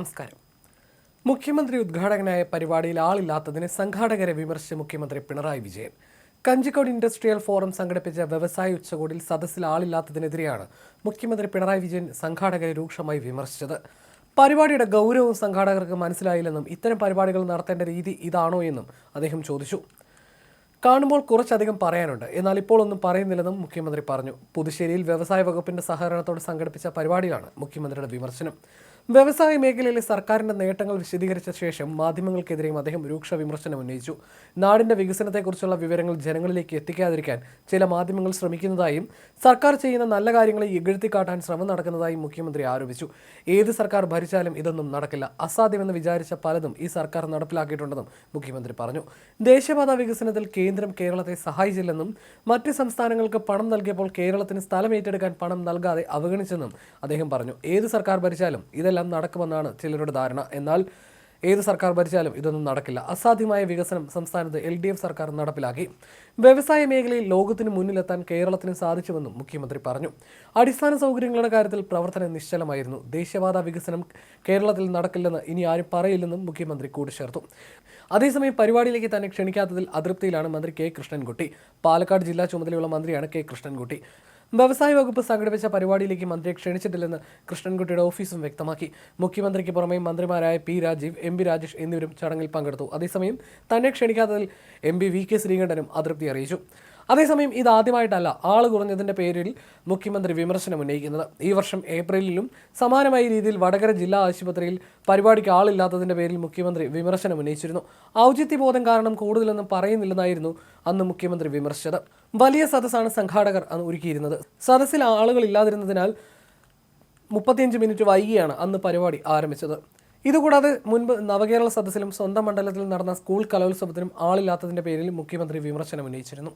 നമസ്കാരം. മുഖ്യമന്ത്രി ഉദ്ഘാടകനായ പരിപാടിയിൽ ആളില്ലാത്തതിന് സംഘാടകരെ വിമർശിച്ച മുഖ്യമന്ത്രി പിണറായി വിജയൻ. കഞ്ചിക്കോട് ഇൻഡസ്ട്രിയൽ ഫോറം സംഘടിപ്പിച്ച വ്യവസായ ഉച്ചകോടിയിൽ സദസ്സിൽ ആളില്ലാത്തതിനെതിരെയാണ് മുഖ്യമന്ത്രി പിണറായി വിജയൻ സംഘാടകരെ രൂക്ഷമായി വിമർശിച്ചത്. പരിപാടിയുടെ ഗൗരവവും സംഘാടകർക്ക് മനസ്സിലായില്ലെന്നും ഇത്തരം പരിപാടികൾ നടത്തേണ്ട രീതി ഇതാണോ എന്നും അദ്ദേഹം ചോദിച്ചു. കാണുമ്പോൾ കുറച്ചധികം പറയാനുണ്ട്. എന്നാൽ ഇപ്പോൾ ഒന്നും പറയുന്നില്ലെന്നും മുഖ്യമന്ത്രി പറഞ്ഞു. പുതുശ്ശേരിയിൽ വ്യവസായ വകുപ്പിന്റെ സഹകരണത്തോടെ സംഘടിപ്പിച്ച പരിപാടിയാണ് മുഖ്യമന്ത്രിയുടെ വിമർശനം. വ്യവസായ മേഖലയിലെ സർക്കാരിന്റെ നേട്ടങ്ങൾ വിശദീകരിച്ച ശേഷം മാധ്യമങ്ങൾക്കെതിരെയും അദ്ദേഹം രൂക്ഷ വിമർശനം ഉന്നയിച്ചു. നാടിന്റെ വികസനത്തെക്കുറിച്ചുള്ള വിവരങ്ങൾ ജനങ്ങളിലേക്ക് എത്തിക്കാതിരിക്കാൻ ചില മാധ്യമങ്ങൾ ശ്രമിക്കുന്നതായും സർക്കാർ ചെയ്യുന്ന നല്ല കാര്യങ്ങളെ ഇകഴ്ത്തിക്കാട്ടാൻ ശ്രമം നടക്കുന്നതായും മുഖ്യമന്ത്രി ആരോപിച്ചു. ഏത് സർക്കാർ ഭരിച്ചാലും ഇതൊന്നും നടക്കില്ല. അസാധ്യമെന്ന് വിചാരിച്ച പലതും ഈ സർക്കാർ നടപ്പിലാക്കിയിട്ടുണ്ടെന്നും മുഖ്യമന്ത്രി പറഞ്ഞു. ദേശീയപാത വികസനത്തിൽ കേന്ദ്രം കേരളത്തെ സഹായിച്ചില്ലെന്നും മറ്റ് സംസ്ഥാനങ്ങൾക്ക് പണം നൽകിയപ്പോൾ കേരളത്തിന് സ്ഥലം ഏറ്റെടുക്കാൻ പണം നൽകാതെ അവഗണിച്ചെന്നും അദ്ദേഹം പറഞ്ഞു. ഏത് സർക്കാർ ഭരിച്ചാലും ഇതെല്ലാം നടക്കുമെന്നാണ് ചിലരുടെ ധാരണ. എന്നാൽ ഏത് സർക്കാർ ഭരിച്ചാലും ഇതൊന്നും നടക്കില്ല. അസാധ്യമായ വികസനം സംസ്ഥാനത്ത് എൽ ഡി എഫ് സർക്കാർ നടപ്പിലാക്കി. വ്യവസായ മേഖലയിൽ ലോകത്തിന് മുന്നിലെത്താൻ കേരളത്തിന് സാധിച്ചുവെന്നും മുഖ്യമന്ത്രി പറഞ്ഞു. അടിസ്ഥാന സൗകര്യങ്ങളുടെ കാര്യത്തിൽ പ്രവർത്തനം നിശ്ചലമായിരുന്നു. ദേശീയപാത വികസനം കേരളത്തിൽ നടക്കില്ലെന്ന് ഇനി ആരും പറയില്ലെന്നും മുഖ്യമന്ത്രി കൂട്ടിച്ചേർത്തു. അതേസമയം പരിപാടിയിലേക്ക് തന്നെ ക്ഷണിക്കാത്തതിൽ അതൃപ്തിയിലാണ് മന്ത്രി കെ കൃഷ്ണൻകുട്ടി. പാലക്കാട് ജില്ലാ ചുമതലയുള്ള മന്ത്രിയാണ് കെ കൃഷ്ണൻകുട്ടി. വ്യവസായ വകുപ്പ് സംഘടിപ്പിച്ച പരിപാടിയിലേക്ക് മന്ത്രിയെ ക്ഷണിച്ചിട്ടില്ലെന്ന് കൃഷ്ണൻകുട്ടിയുടെ ഓഫീസും വ്യക്തമാക്കി. മുഖ്യമന്ത്രിക്ക് പുറമെ മന്ത്രിമാരായ P Rajeev M P Rajesh എന്നിവരും ചടങ്ങിൽ പങ്കെടുത്തു. അതേസമയം തന്നെ ക്ഷണിക്കാത്തതിൽ എം പി വി കെ ശ്രീകണ്ഠനും അതൃപ്തി അറിയിച്ചു. അതേസമയം ഇത് ആദ്യമായിട്ടല്ല ആൾ കുറഞ്ഞതിന്റെ പേരിൽ മുഖ്യമന്ത്രി വിമർശനം ഉന്നയിക്കുന്നത്. ഈ വർഷം ഏപ്രിലിലും സമാനമായ രീതിയിൽ വടകര ജില്ലാ ആശുപത്രിയിൽ പരിപാടിക്ക് ആളില്ലാത്തതിന്റെ പേരിൽ മുഖ്യമന്ത്രി വിമർശനം ഉന്നയിച്ചിരുന്നു. ഔചിത്യബോധം കാരണം കൂടുതലൊന്നും പറയുന്നില്ലെന്നായിരുന്നു അന്ന് മുഖ്യമന്ത്രി വിമർശിച്ചത്. വലിയ സദസ്സാണ് സംഘാടകർ അന്ന് ഒരുക്കിയിരുന്നത്. സദസ്സിൽ ആളുകൾ ഇല്ലാതിരുന്നതിനാൽ മുപ്പത്തിയഞ്ച് മിനിറ്റ് വൈകിയാണ് അന്ന് പരിപാടി ആരംഭിച്ചത്. ഇതുകൂടാതെ മുൻപ് നവകേരള സദസ്സിലും സ്വന്തം മണ്ഡലത്തിൽ നടന്ന സ്കൂൾ കലോത്സവത്തിനും ആളില്ലാത്തതിന്റെ പേരിൽ മുഖ്യമന്ത്രി വിമർശനം ഉന്നയിച്ചിരുന്നു.